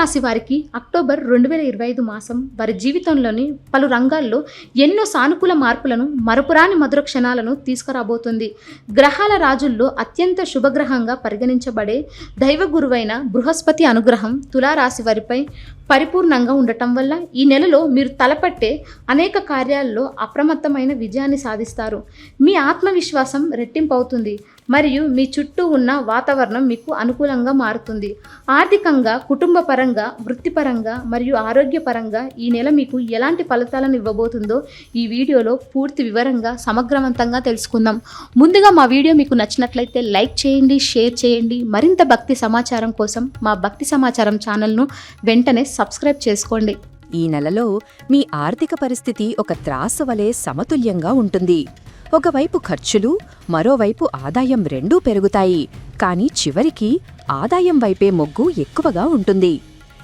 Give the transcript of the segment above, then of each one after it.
రాశి వారికి అక్టోబర్ రెండు వేల ఇరవై ఐదు మాసం వారి జీవితంలోని పలు రంగాల్లో ఎన్నో సానుకూల మార్పులను మరపురాని మధుర క్షణాలను తీసుకురాబోతుంది. గ్రహాల రాజుల్లో అత్యంత శుభగ్రహంగా పరిగణించబడే దైవ గురువైన బృహస్పతి అనుగ్రహం తులారాశి వారిపై పరిపూర్ణంగా ఉండటం వల్ల ఈ నెలలో మీరు తలపట్టే అనేక కార్యాల్లో అప్రమత్తమైన విజయాన్ని సాధిస్తారు. మీ ఆత్మవిశ్వాసం రెట్టింపు అవుతుంది మరియు మీ చుట్టూ ఉన్న వాతావరణం మీకు అనుకూలంగా మారుతుంది. ఆర్థికంగా కుటుంబ పరంగా వృత్తిపరంగా మరియు ఆరోగ్యపరంగా ఈ నెల మీకు ఎలాంటి ఫలితాలను ఇవ్వబోతుందో ఈ వీడియోలో పూర్తి వివరంగా సమగ్రవంతంగా తెలుసుకుందాం. ముందుగా మా వీడియో మీకు నచ్చినట్లయితే లైక్ చేయండి షేర్ చేయండి. మరింత భక్తి సమాచారం కోసం మా భక్తి సమాచారం ఛానల్ను వెంటనే సబ్స్క్రైబ్ చేసుకోండి. ఈ నెలలో మీ ఆర్థిక పరిస్థితి ఒక త్రాసు వలె సమతుల్యంగా ఉంటుంది. ఒకవైపు ఖర్చులు మరోవైపు ఆదాయం రెండూ పెరుగుతాయి. కానీ చివరికి ఆదాయం వైపే మొగ్గు ఎక్కువగా ఉంటుంది.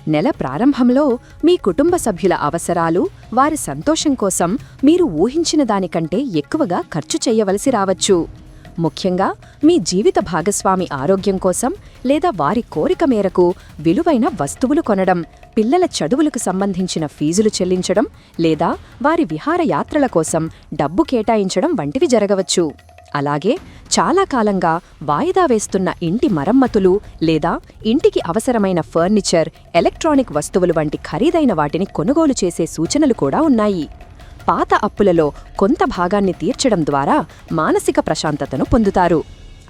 నెల ప్రారంభంలో మీ కుటుంబ సభ్యుల అవసరాలు వారి సంతోషం కోసం మీరు ఊహించిన దానికంటే ఎక్కువగా ఖర్చు చెయ్యవలసి రావచ్చు. ముఖ్యంగా మీ జీవిత భాగస్వామి ఆరోగ్యం కోసం లేదా వారి కోరిక మేరకు విలువైన వస్తువులు కొనడం పిల్లల చదువులకు సంబంధించిన ఫీజులు చెల్లించడం లేదా వారి విహారయాత్రల కోసం డబ్బు కేటాయించడం వంటివి జరగవచ్చు. అలాగే చాలా కాలంగా వాయిదా వేస్తున్న ఇంటి మరమ్మతులు లేదా ఇంటికి అవసరమైన ఫర్నిచర్ ఎలక్ట్రానిక్ వస్తువులు వంటి ఖరీదైన వాటిని కొనుగోలు చేసే సూచనలు కూడా ఉన్నాయి. పాత అప్పులలో కొంత భాగాన్ని తీర్చడం ద్వారా మానసిక ప్రశాంతతను పొందుతారు.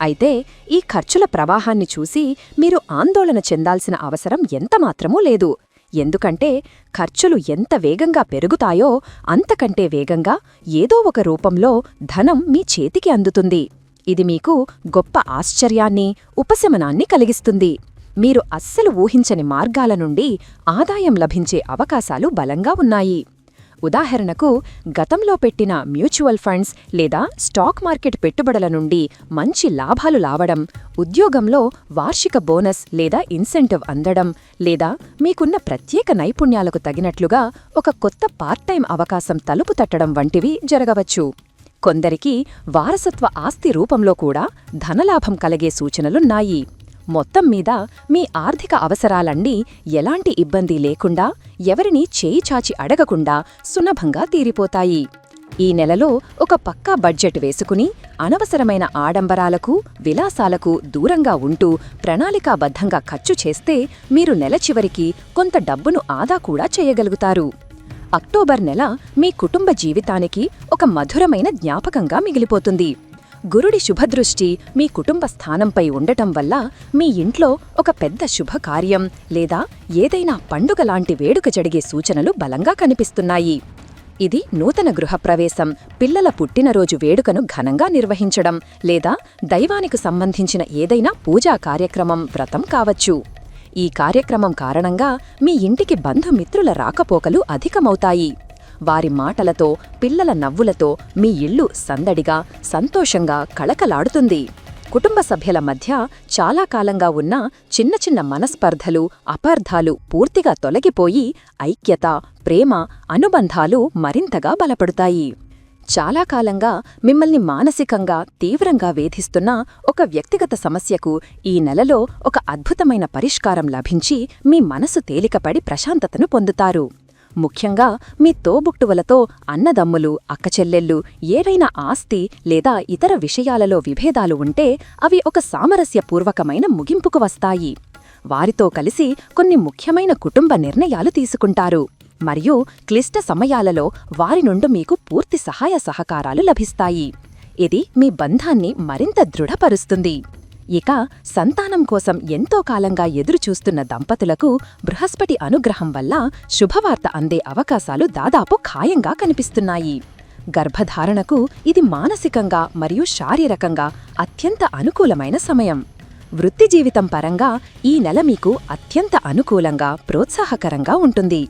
అయితే ఈ ఖర్చుల ప్రవాహాన్ని చూసి మీరు ఆందోళన చెందాల్సిన అవసరం ఎంతమాత్రమూ లేదు. ఎందుకంటే ఖర్చులు ఎంత వేగంగా పెరుగుతాయో అంతకంటే వేగంగా ఏదో ఒక రూపంలో ధనం మీ చేతికి అందుతుంది. ఇది మీకు గొప్ప ఆశ్చర్యాన్ని ఉపశమనాన్ని కలిగిస్తుంది. మీరు అస్సలు ఊహించని మార్గాల నుండి ఆదాయం లభించే అవకాశాలు బలంగా ఉన్నాయి. ఉదాహరణకు గతంలో పెట్టిన మ్యూచువల్ ఫండ్స్ లేదా స్టాక్ మార్కెట్ పెట్టుబడుల నుండి మంచి లాభాలు లావడం ఉద్యోగంలో వార్షిక బోనస్ లేదా ఇన్సెంటివ్ అందడం లేదా మీకున్న ప్రత్యేక నైపుణ్యాలకు తగినట్లుగా ఒక కొత్త పార్ట్ టైం అవకాశం తలుపు తట్టడం వంటివి జరగవచ్చు. కొందరికి వారసత్వ ఆస్తి రూపంలో కూడా ధనలాభం కలిగే సూచనలున్నాయి. మొత్తం మీద మీ ఆర్థిక అవసరాలన్నీ ఎలాంటి ఇబ్బంది లేకుండా ఎవరినీ చేయి చాచి అడగకుండా సులభంగా తీరిపోతాయి. ఈ నెలలో ఒక పక్కా బడ్జెట్ వేసుకుని అనవసరమైన ఆడంబరాలకు విలాసాలకు దూరంగా ఉంటూ ప్రణాళికాబద్ధంగా ఖర్చు చేస్తే మీరు నెల చివరికి కొంత డబ్బును ఆదా కూడా చేయగలుగుతారు. అక్టోబర్ నెల మీ కుటుంబ జీవితానికి ఒక మధురమైన జ్ఞాపకంగా మిగిలిపోతుంది. గురుడి శుభదృష్టి మీ కుటుంబ స్థానంపై ఉండటం వల్ల మీ ఇంట్లో ఒక పెద్ద శుభకార్యం లేదా ఏదైనా పండుగ లాంటి వేడుక జరిగే సూచనలు బలంగా కనిపిస్తున్నాయి. ఇది నూతన గృహప్రవేశం పిల్లల పుట్టినరోజు వేడుకను ఘనంగా నిర్వహించడం లేదా దైవానికి సంబంధించిన ఏదైనా పూజా కార్యక్రమం వ్రతం కావచ్చు. ఈ కార్యక్రమం కారణంగా మీ ఇంటికి బంధుమిత్రుల రాకపోకలు అధికమవుతాయి. వారి మాటలతో పిల్లల నవ్వులతో మీ ఇల్లు సందడిగా సంతోషంగా కళకలాడుతుంది కుటుంబ సభ్యుల మధ్య చాలా కాలంగా ఉన్న చిన్న చిన్న మనస్పర్ధలు అపార్థాలు పూర్తిగా తొలగిపోయి ఐక్యత ప్రేమ అనుబంధాలు మరింతగా బలపడుతాయి. చాలా కాలంగా మిమ్మల్ని మానసికంగా తీవ్రంగా వేధిస్తున్న ఒక వ్యక్తిగత సమస్యకు ఈ నెలలో ఒక అద్భుతమైన పరిష్కారం లభించి మీ మనసు తేలికపడి ప్రశాంతతను పొందుతారు. ముఖ్యంగా మీ తోబుట్టువులతో అన్నదమ్ములు అక్కచెల్లెళ్ళు ఏవైనా ఆస్తి లేదా ఇతర విషయాలలో విభేదాలు ఉంటే అవి ఒక సామరస్యపూర్వకమైన ముగింపుకు వస్తాయి. వారితో కలిసి కొన్ని ముఖ్యమైన కుటుంబ నిర్ణయాలు తీసుకుంటారు. మరియు క్లిష్ట సమయాలలో వారి నుండి మీకు పూర్తి సహాయ సహకారాలు లభిస్తాయి. ఇది మీ బంధాన్ని మరింత దృఢపరుస్తుంది. ఇక సంతానం కోసం ఎంతో కాలంగా ఎదురుచూస్తున్న దంపతులకు బృహస్పతి అనుగ్రహం వల్ల శుభవార్త అందే అవకాశాలు దాదాపు ఖాయంగా కనిపిస్తున్నాయి. గర్భధారణకు ఇది మానసికంగా మరియు శారీరకంగా అత్యంత అనుకూలమైన సమయం. వృత్తి జీవితం పరంగా ఈ నెల మీకు అత్యంత అనుకూలంగా ప్రోత్సాహకరంగా ఉంటుంది.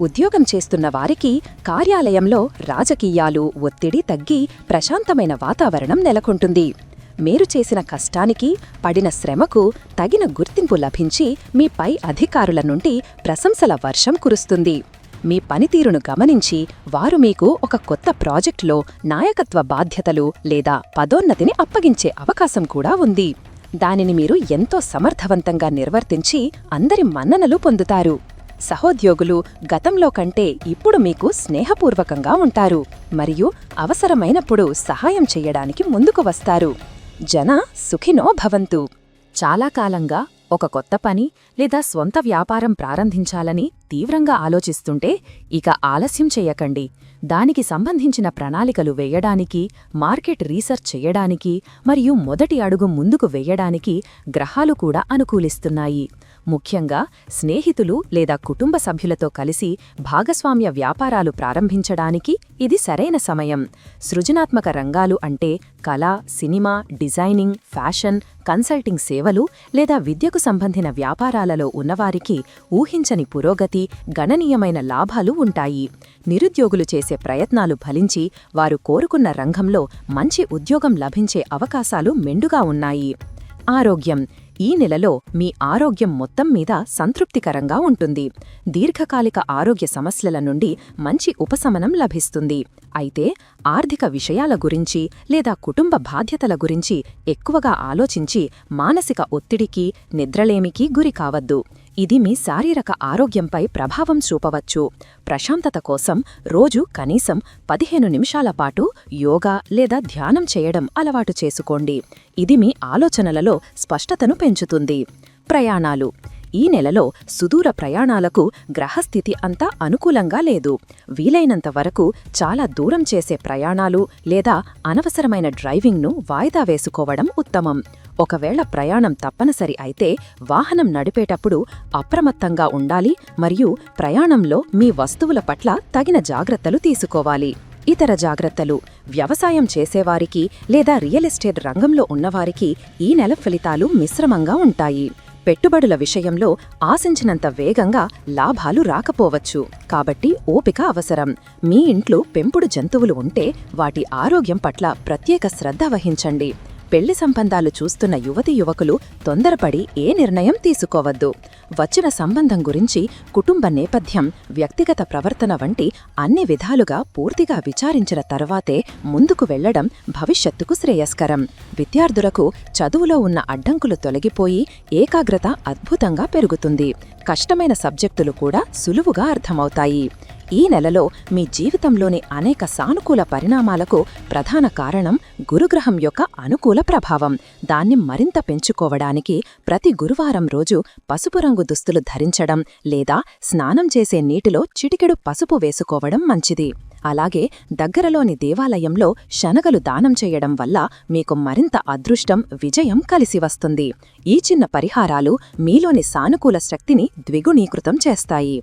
ఉద్యోగం చేస్తున్న వారికి కార్యాలయంలో రాజకీయాలు ఒత్తిడి తగ్గి ప్రశాంతమైన వాతావరణం నెలకొంటుంది. మీరు చేసిన కష్టానికి పడిన శ్రమకు తగిన గుర్తింపు లభించి మీ పై అధికారుల నుండి ప్రశంసల వర్షం కురుస్తుంది. మీ పనితీరును గమనించి వారు మీకు ఒక కొత్త ప్రాజెక్టులో నాయకత్వ బాధ్యతలు లేదా పదోన్నతిని అప్పగించే అవకాశం కూడా ఉంది. దానిని మీరు ఎంతో సమర్థవంతంగా నిర్వర్తించి అందరి మన్ననలు పొందుతారు. సహోద్యోగులు గతంలో కంటే ఇప్పుడు మీకు స్నేహపూర్వకంగా ఉంటారు. మరియు అవసరమైనప్పుడు సహాయం చేయడానికి ముందుకు వస్తారు. జన సుఖినో భవంతు. చాలా కాలంగా ఒక కొత్త పని లేదా స్వంత వ్యాపారం ప్రారంభించాలని తీవ్రంగా ఆలోచిస్తుంటే ఇక ఆలస్యం చెయ్యకండి దానికి సంబంధించిన ప్రణాళికలు వేయడానికి మార్కెట్ రీసెర్చ్ చేయడానికి మరియు మొదటి అడుగు ముందుకు వెయ్యడానికి గ్రహాలు కూడా అనుకూలిస్తున్నాయి. ముఖ్యంగా స్నేహితులు లేదా కుటుంబ సభ్యులతో కలిసి భాగస్వామ్య వ్యాపారాలు ప్రారంభించడానికి ఇది సరైన సమయం. సృజనాత్మక రంగాలు అంటే కళ సినిమా డిజైనింగ్ ఫ్యాషన్ కన్సల్టింగ్ సేవలు లేదా విద్యకు సంబంధిన వ్యాపారాలలో ఉన్నవారికి ఊహించని పురోగతి గణనీయమైన లాభాలు ఉంటాయి. నిరుద్యోగులు చేసే ప్రయత్నాలు ఫలించి వారు కోరుకున్న రంగంలో మంచి ఉద్యోగం లభించే అవకాశాలు మెండుగా ఉన్నాయి. ఆరోగ్యం. ఈ నెలలో మీ ఆరోగ్యం మొత్తం మీద సంతృప్తికరంగా ఉంటుంది. దీర్ఘకాలిక ఆరోగ్య సమస్యల నుండి మంచి ఉపశమనం లభిస్తుంది. అయితే ఆర్థిక విషయాల గురించి లేదా కుటుంబ బాధ్యతల గురించి ఎక్కువగా ఆలోచించి మానసిక ఒత్తిడికి నిద్రలేమికి గురికావద్దు ఇది మీ శారీరక ఆరోగ్యంపై ప్రభావం చూపవచ్చు. ప్రశాంతత కోసం రోజు కనీసం పదిహేను నిమిషాల పాటు యోగా లేదా ధ్యానం చేయడం అలవాటు చేసుకోండి. ఇది మీ ఆలోచనలలో స్పష్టతను పెంచుతుంది. ప్రయాణాలు. ఈ నెలలో సుదూర ప్రయాణాలకు గ్రహస్థితి అంతా అనుకూలంగా లేదు. వీలైనంత వరకు చాలా దూరం చేసే ప్రయాణాలు లేదా అనవసరమైన డ్రైవింగ్ను వాయిదా వేసుకోవడం ఉత్తమం. ఒకవేళ ప్రయాణం తప్పనిసరి అయితే వాహనం నడిపేటప్పుడు అప్రమత్తంగా ఉండాలి మరియు ప్రయాణంలో మీ వస్తువుల పట్ల తగిన జాగ్రత్తలు తీసుకోవాలి. ఇతర జాగ్రత్తలు వ్యవసాయం చేసేవారికి లేదా రియల్ ఎస్టేట్ రంగంలో ఉన్నవారికి ఈ నెల ఫలితాలు మిశ్రమంగా ఉంటాయి. పెట్టుబడుల విషయంలో ఆశించినంత వేగంగా లాభాలు రాకపోవచ్చు. కాబట్టి ఓపిక అవసరం. మీ ఇంట్లో పెంపుడు జంతువులు ఉంటే వాటి ఆరోగ్యం పట్ల ప్రత్యేక శ్రద్ధ వహించండి. పెళ్ళి సంబంధాలు చూస్తున్న యువతి యువకులు తొందరపడి ఏ నిర్ణయం తీసుకోవద్దు. వచ్చిన సంబంధం గురించి కుటుంబ నేపథ్యం వ్యక్తిగత ప్రవర్తన వంటి అన్ని విధాలుగా పూర్తిగా విచారించిన తర్వాతే ముందుకు వెళ్ళడం భవిష్యత్తుకు శ్రేయస్కరం. విద్యార్థులకు చదువులో ఉన్న అడ్డంకులు తొలగిపోయి ఏకాగ్రత అద్భుతంగా పెరుగుతుంది. కష్టమైన సబ్జెక్టులు కూడా సులువుగా అర్థమవుతాయి. ఈ నెలలో మీ జీవితంలోని అనేక సానుకూల పరిణామాలకు ప్రధాన కారణం గురుగ్రహం యొక్క అనుకూల ప్రభావం. దాన్ని మరింత పెంచుకోవడానికి ప్రతి గురువారం రోజు పసుపు రంగు దుస్తులు ధరించడం లేదా స్నానం చేసే నీటిలో చిటికెడు పసుపు వేసుకోవడం మంచిది. అలాగే దగ్గరలోని దేవాలయంలో శనగలు దానం చేయడం వల్ల మీకు మరింత అదృష్టం విజయం కలిసి వస్తుంది. ఈ చిన్న పరిహారాలు మీలోని సానుకూల శక్తిని ద్విగుణీకృతం చేస్తాయి.